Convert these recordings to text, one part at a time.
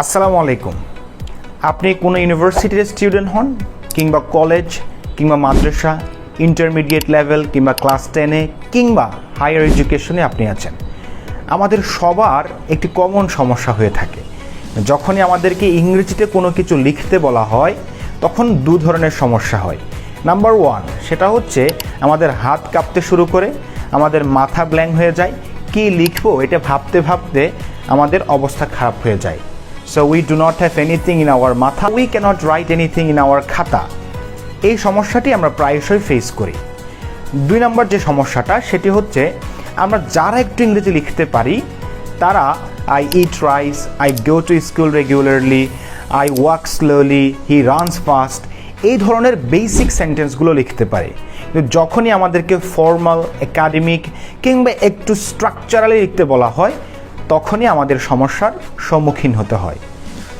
আসসালামু আলাইকুম। আপনি কোনো ইউনিভার্সিটির স্টুডেন্ট হন কিংবা কলেজ কিংবা মাদ্রাসা ইন্টারমিডিয়েট লেভেল কিংবা ক্লাস টেনে কিংবা হায়ার এডুকেশনে আপনি আছেন। আমাদের সবার একটি কমন সমস্যা হয়ে থাকে। যখনই আমাদেরকে ইংরেজিতে কোনো কিছু লিখতে বলা হয়, তখন দু ধরনের সমস্যা হয়। নাম্বার ওয়ান সেটা হচ্ছে আমাদের হাত কাঁপতে শুরু করে, আমাদের মাথা ব্ল্যাঙ্ক হয়ে যায়। কি লিখব এটা ভাবতে ভাবতে আমাদের অবস্থা খারাপ হয়ে যায়। So we do not have anything in our মাথা we cannot write anything in our খাতা এই সমস্যাটি আমরা প্রায়শই ফেস করি। দুই নম্বর যে সমস্যাটা, সেটি হচ্ছে আমরা যারা একটু ইংরেজি লিখতে পারি, তারা I eat rice I go to school regularly I walk slowly he runs fast এই ধরনের বেসিক সেন্টেন্সগুলো লিখতে পারে। কিন্তু যখনই আমাদেরকে ফর্মাল একাডেমিক কিংবা একটু স্ট্রাকচারালি লিখতে বলা হয় তখনই আমাদের সমস্যার সম্মুখীন হতে হয়।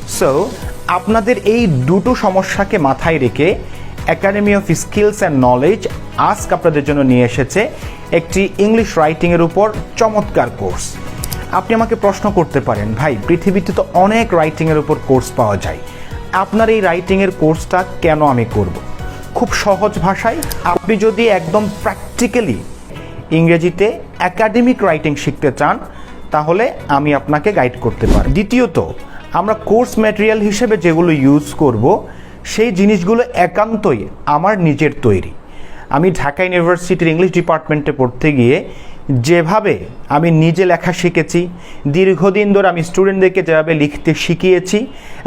সো আপনাদের এই দুটো সমস্যাকে মাথায় রেখে academy of skills and knowledge আজক আপনাদের জন্য নিয়ে এসেছে একটি ইংলিশ রাইটিংয়ের উপর চমৎকার কোর্স আপনি আমাকে প্রশ্ন করতে পারেন, ভাই, পৃথিবীতে তো অনেক রাইটিংয়ের উপর কোর্স পাওয়া যায়। আপনার এই রাইটিংয়ের কোর্সটা কেন আমি করব? খুব সহজ ভাষায়, আপনি যদি একদম প্র্যাকটিক্যালি ইংরেজিতে একাডেমিক রাইটিং শিখতে চান তাহলে আমি আপনাকে গাইড করতে পারি। দ্বিতীয়ত, আমরা কোর্স ম্যাটেরিয়াল হিসেবে যেগুলো ইউজ করব, সেই জিনিসগুলো একান্তই আমার নিজের তৈরি। আমি ঢাকা ইউনিভার্সিটির ইংলিশ ডিপার্টমেন্টে পড়তে গিয়ে যেভাবে আমি নিজে লেখা শিখেছি, দীর্ঘদিন ধরে আমি স্টুডেন্টদেরকে যেভাবে লিখতে শিখিয়েছি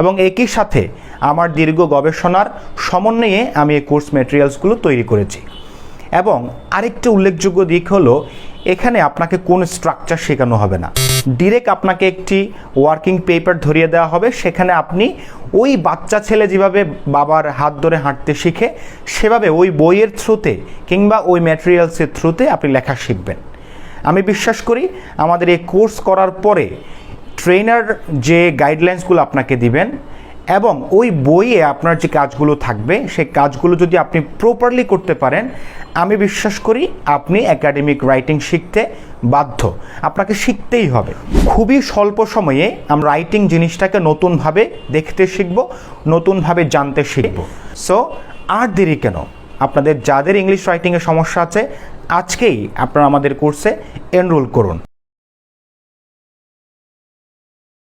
এবং একই সাথে আমার দীর্ঘ গবেষণার সমন্বয়ে আমি এই কোর্স ম্যাটেরিয়ালসগুলো তৈরি করেছি। এবং আরেকটি উল্লেখযোগ্য দিক হলো, এখানে আপনাকে কোন স্ট্রাকচার শেখানো হবে না। ডিরেক্ট আপনাকে একটি ওয়ার্কিং পেপার ধরিয়ে দেওয়া হবে, সেখানে আপনি ওই বাচ্চা ছেলে যেভাবে বাবার হাত ধরে হাঁটতে শিখে, সেভাবে ওই বইয়ের থ্রুতে কিংবা ওই ম্যাটেরিয়ালসের থ্রুতে আপনি লেখা শিখবেন। আমি বিশ্বাস করি, আমাদের এই কোর্স করার পরে ট্রেনার যে গাইডলাইন্সগুলো আপনাকে দিবেন এবং ওই বইয়ে আপনার যে কাজগুলো থাকবে, সেই কাজগুলো যদি আপনি প্রপারলি করতে পারেন, আমি বিশ্বাস করি আপনি একাডেমিক রাইটিং শিখতে বাধ্য। আপনাকে শিখতেই হবে। খুবই স্বল্প সময়ে আমরা রাইটিং জিনিসটাকে নতুনভাবে দেখতে শিখব, নতুনভাবে জানতে শিখব। সো আর দেরি কেন? আপনাদের যাদের ইংলিশ রাইটিংয়ের সমস্যা আছে, আজকেই আপনারা আমাদের কোর্সে এনরোল করুন।